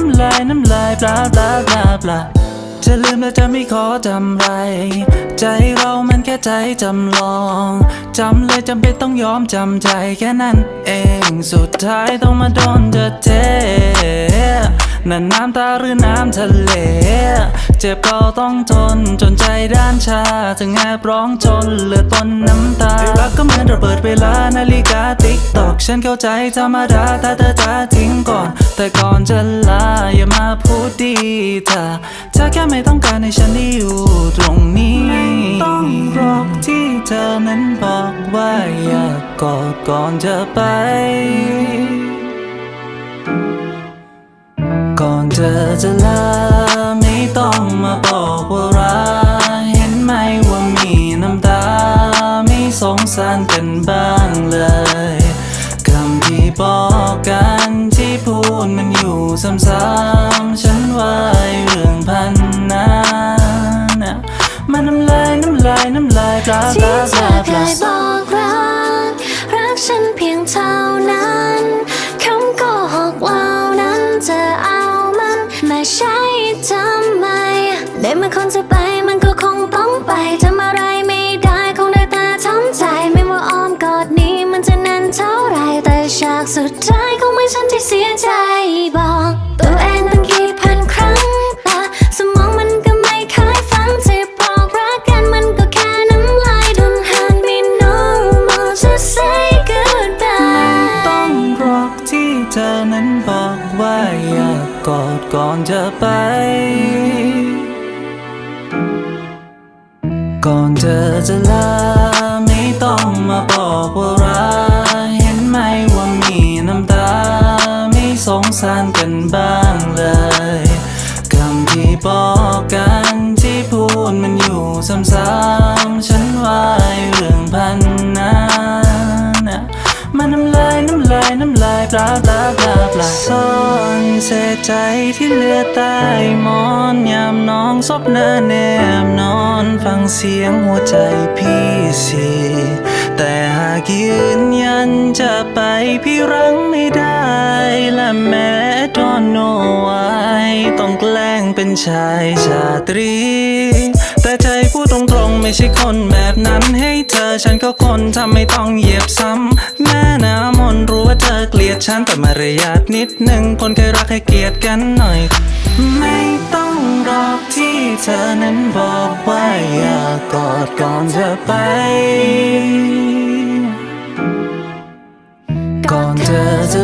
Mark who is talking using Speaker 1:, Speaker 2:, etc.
Speaker 1: น้ำลายน้ำลายลายปลาปลาปลาปลาจะลืมแล้วจะไม่ขอจำไร ใจเรามันแค่ใจจำลองจำเลยจำเป็นต้องยอมจำใจแค่นั้นเอง สุดท้ายต้องมาโดนเธอเท นั่นน้ำตาหรือน้ำทะเล เจ็บก็ต้องทนจนใจด้านชา ถึงแอบร้องจนเลือดปนน้ำตารักก็เหมือนระเบิดเวลานาฬิกาติ๊กตอก ฉันเข้าใจธรรมดาแต่เธอจะทิ้งก่อน แต่ก่อนจะลาอย่ามาพูดดีเธอเธอแค่ไม่ต้องการให้ฉันได้อยู่ตรงนี้ต้องรอกที่เธอนั้นบอกว่าอยากกอดก่อนจะไป ธอจะลาไม่ต้องมาบอกว่ารักเห็นไหมว่ามีน้ำตา ไม่สงสารกันบ้างเลยคำที่บอกกันที่พูดมันอยู่ซ้ำๆฉันว่าเรื่องพันนั้นน่ะมันน้ำลายน้ำลายน้ำลายปลาปลาปลาป
Speaker 2: เค
Speaker 1: ลา
Speaker 2: บอกรักรักฉันเพียงเท่านั้นคำโกหกเหล่านั้นจะ ใช้ทำไมในเมื่อคนจะไปมันก็คงต้องไปทำอะไรไม่ได้คงได้ต่ทำใจ ไม่ว่าอ้อมกอดนี้มันจะนานเท่าไรแต่ฉากสุดท้ายคงไม่ฉันที่เสียใจบอกตัวเองตั้งกี่พันครั้งแต่สมองมันก็ไม่เคยฟังที่บอกรักกันมันก็แค่น้ำลาย Don't hurt me no more just say goodbye
Speaker 1: ต้องรอกที่เธอนั้นบอกว่าอยาก กอดก่อนจะไป ก่อนเธอจะลาไม่ต้องมาบอกว่ารักเห็นไหมว่ามีน้ำตา ไม่สงสารกันบ้างเลยคำที่บอกกันที่พูดมันอยู่ซ้ำ ใจที่เหลือใต้หมอนยามน้องซบหน้าแนมนอนฟังเสียงหัวใจพี่สิแต่หากยืนยันจะไปพี่รั้งไม่ได้ และแม้ดอนโนไวต้องแกล้งเป็นชายชาตรี แต่ใจพูดตรงๆไม่ใช่คนแบบนั้นให้เธอฉันก็คนทำไม่ต้องเหยียบซ้ำ ฉันแต่มารยาทนิดหนึ่งคนเคยรักให้เกียรติกันหน่อย ไม่ต้องรอกที่เธอนั้นบอกว่าอยากกอดก่อนเธอไป ก่อนเธอจะ